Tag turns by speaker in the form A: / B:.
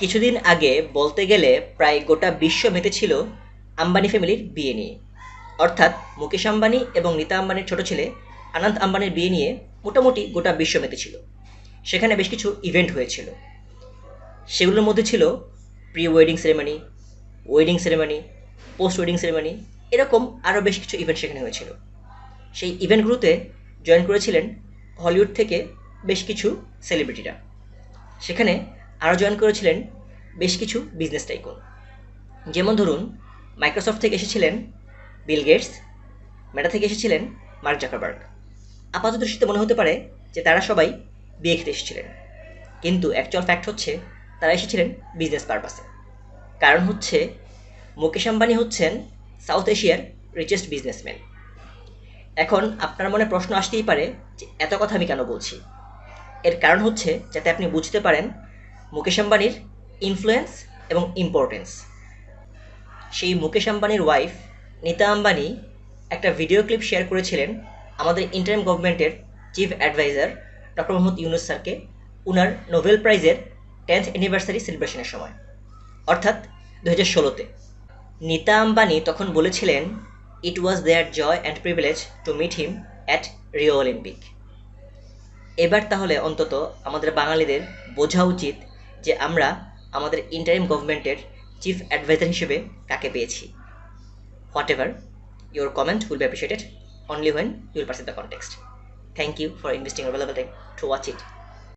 A: কিছুদিন আগে বলতে গেলে প্রায় গোটা বিশ্ব মেতেছিল আম্বানি ফ্যামিলির বিয়ে নিয়ে। অর্থাৎ মুকেশ আম্বানি এবং নীতা আম্বানির ছোট ছেলে আনন্দ আম্বানির বিয়ে নিয়ে মোটামুটি গোটা বিশ্ব মেতেছিল। সেখানে বেশ কিছু ইভেন্ট হয়েছিল। সেগুলোর মধ্যে ছিল pre wedding ceremony wedding ceremony post wedding ceremony এরকম আরও বেশ কিছু ইভেন্ট সেখানে হয়েছিল। সেই ইভেন্টগুলোতে জয়েন করেছিলেন হলিউড থেকে বেশ কিছু সেলিব্রিটিরা সেখানে আরও জয়েন করেছিলেন বেশ কিছু বিজনেস টাইকুন যেমন ধরুন মাইক্রোসফট থেকে এসেছিলেন বিল গেটস মেটা থেকে এসেছিলেন মার্ক জাকারবার্গ আপাত দৃষ্টিতে মনে হতে পারে যে তারা সবাই বিয়ে খেতে এসেছিলেন। কিন্তু অ্যাকচুয়াল ফ্যাক্ট হচ্ছে, তারা এসেছিলেন বিজনেস পারপাসে কারণ হচ্ছে, মুকেশ আম্বানি হচ্ছেন সাউথ এশিয়ার রিচেস্ট বিজনেসম্যান এখন আপনার মনে প্রশ্ন আসতেই পারে যে, এত কথা আমি কেন বলছি? এর কারণ হচ্ছে, যাতে আপনি বুঝতে পারেন মুকেশ আম্বানির ইনফ্লুয়েন্স এবং ইম্পর্টেন্স সেই মুকেশ আম্বানির ওয়াইফ নীতা আম্বানি একটা ভিডিও ক্লিপ শেয়ার করেছিলেন আমাদের ইন্টারিম গভর্নমেন্টের chief adviser doctor Mohammad Yunus স্যারকে। উনার নোবেল প্রাইজের টেন্থ অ্যানিভার্সারি সেলিব্রেশনের সময়। অর্থাৎ দু হাজার ষোলোতে। নীতা আম্বানি তখন বলেছিলেন it was their joy and privilege to meet him at Rio Olympic এবার তাহলে অন্তত আমাদের বাঙালিদের বোঝা উচিত যে আমরা আমাদের ইন্টারিম গভর্নমেন্টের চিফ অ্যাডভাইজার হিসেবে কাকে পেয়েছি? Whatever your comment will be appreciated only when you'll present the context thank you for investing available time to watch it